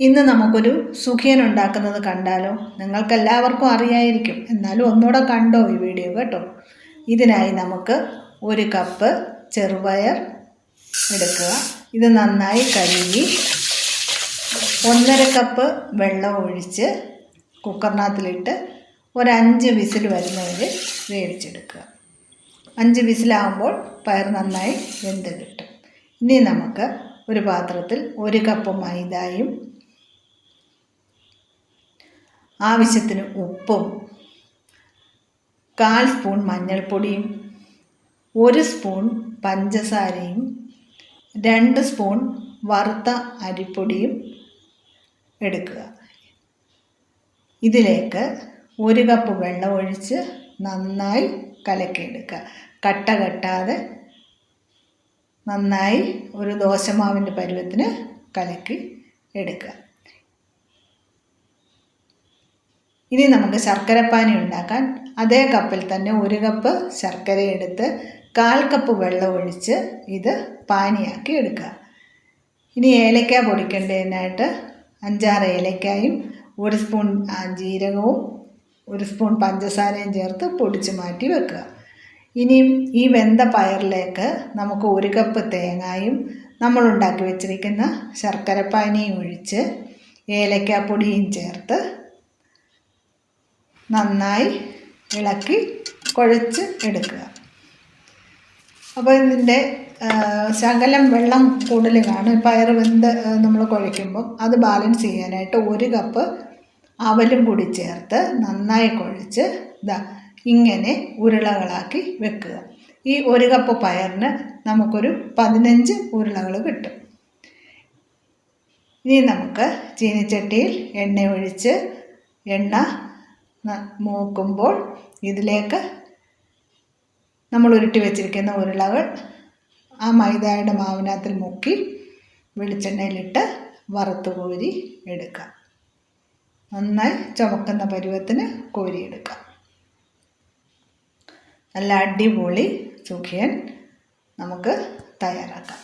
ഇന്ന് നമുക്കൊരു സുഖിയൻ ഉണ്ടാക്കുന്നത് കണ്ടാലോ? നിങ്ങൾക്കെല്ലാവർക്കും അറിയായിരിക്കും. എന്നാലും ഒന്നുകൂടെ കണ്ടോ ഈ വീഡിയോ കേട്ടോ? ഇതിനായി നമുക്ക് ഒരു കപ്പ് ചെറുപയർ എടുക്കുക. ഇത് നന്നായി കഴുകി ഒന്നര കപ്പ് വെള്ളം ഒഴിച്ച് കുക്കറിനകത്തിലിട്ട് ഒരു അഞ്ച് വിസിൽ വരുന്നവരെ വേവിച്ചെടുക്കുക. അഞ്ച് വിസിലാകുമ്പോൾ പയർ നന്നായി വെന്ത് കിട്ടും. ഇനി നമുക്ക് ഒരു പാത്രത്തിൽ ഒരു കപ്പ് മൈദയും ആവശ്യത്തിന് ഉപ്പും കാൽ സ്പൂൺ മഞ്ഞൾപ്പൊടിയും ഒരു സ്പൂൺ പഞ്ചസാരയും രണ്ട് സ്പൂൺ വറുത്ത അരിപ്പൊടിയും എടുക്കുക. ഇതിലേക്ക് ഒരു കപ്പ് വെള്ളം ഒഴിച്ച് നന്നായി കലക്കിയെടുക്കുക. കട്ട കെട്ടാതെ നന്നായി ഒരു ദോശമാവിന്റെ പരുവത്തിന് കലക്കി എടുക്കുക. ഇനി നമുക്ക് ശർക്കരപ്പാനി ഉണ്ടാക്കാൻ അതേ കപ്പിൽ തന്നെ ഒരു കപ്പ് ശർക്കര എടുത്ത് കാൽ കപ്പ് വെള്ളം ഒഴിച്ച് ഇത് പാനിയാക്കി എടുക്കുക. ഇനി ഏലക്ക പൊടിക്കേണ്ടതിനായിട്ട് അഞ്ചാറ് ഏലക്കായും ഒരു സ്പൂൺ ജീരകവും ഒരു സ്പൂൺ പഞ്ചസാരയും ചേർത്ത് പൊടിച്ച് മാറ്റി വെക്കുക. ഇനിയും ഈ വെന്ത പയറിലേക്ക് നമുക്ക് ഒരു കപ്പ് തേങ്ങായും നമ്മൾ ഉണ്ടാക്കി വെച്ചിരിക്കുന്ന ശർക്കരപ്പാനിയും ഒഴിച്ച് ഏലക്കാപ്പൊടിയും ചേർത്ത് നന്നായി ഇളക്കി കുഴച്ച് എടുക്കുക. അപ്പോൾ ഇതിന്റെ ശകലം വെള്ളം കൂടുതൽ കാണും. പയർ വെന്ത് നമ്മൾ കുഴയ്ക്കുമ്പോൾ അത് ബാലൻസ് ചെയ്യാനായിട്ട് ഒരു കപ്പ് അവലും കൂടി ചേർത്ത് നന്നായി കുഴച്ച് ഇതാ ഇങ്ങനെ ഉരുളകളാക്കി വെക്കുക. ഈ ഒരു കപ്പ് പയറിന് നമുക്കൊരു പതിനഞ്ച് ഉരുളകൾ കിട്ടും. ഇനി നമുക്ക് ചീനിച്ചട്ടിയിൽ എണ്ണ ഒഴിച്ച് എണ്ണ മൂക്കുമ്പോൾ ഇതിലേക്ക് നമ്മൾ ഉരുട്ടി വെച്ചിരിക്കുന്ന ഉരുളകൾ ആ മൈദയുടെ മാവിനകത്തിൽ മുക്കി വെളിച്ചെണ്ണയിലിട്ട് വറുത്ത് കോരി എടുക്കാം. നന്നായി ചുമക്കുന്ന പരുവത്തിന് കോരിയെടുക്കാം നല്ല അടിപൊളി സുഖിയൻ നമുക്ക് തയ്യാറാക്കാം.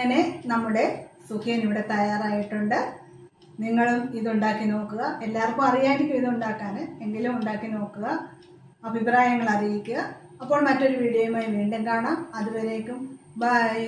അങ്ങനെ നമ്മുടെ സുഖിയൻ ഇവിടെ തയ്യാറായിട്ടുണ്ട്. നിങ്ങളും ഇതുണ്ടാക്കി നോക്കുക. എല്ലാവർക്കും അറിയാമായിരിക്കും ഇതുണ്ടാക്കാൻ. എങ്കിലും ഉണ്ടാക്കി നോക്കുക. അഭിപ്രായങ്ങൾ അറിയിക്കുക. അപ്പോൾ മറ്റൊരു വീഡിയോയുമായി വീണ്ടും കാണാം. അതുവരേക്കും. ബൈ.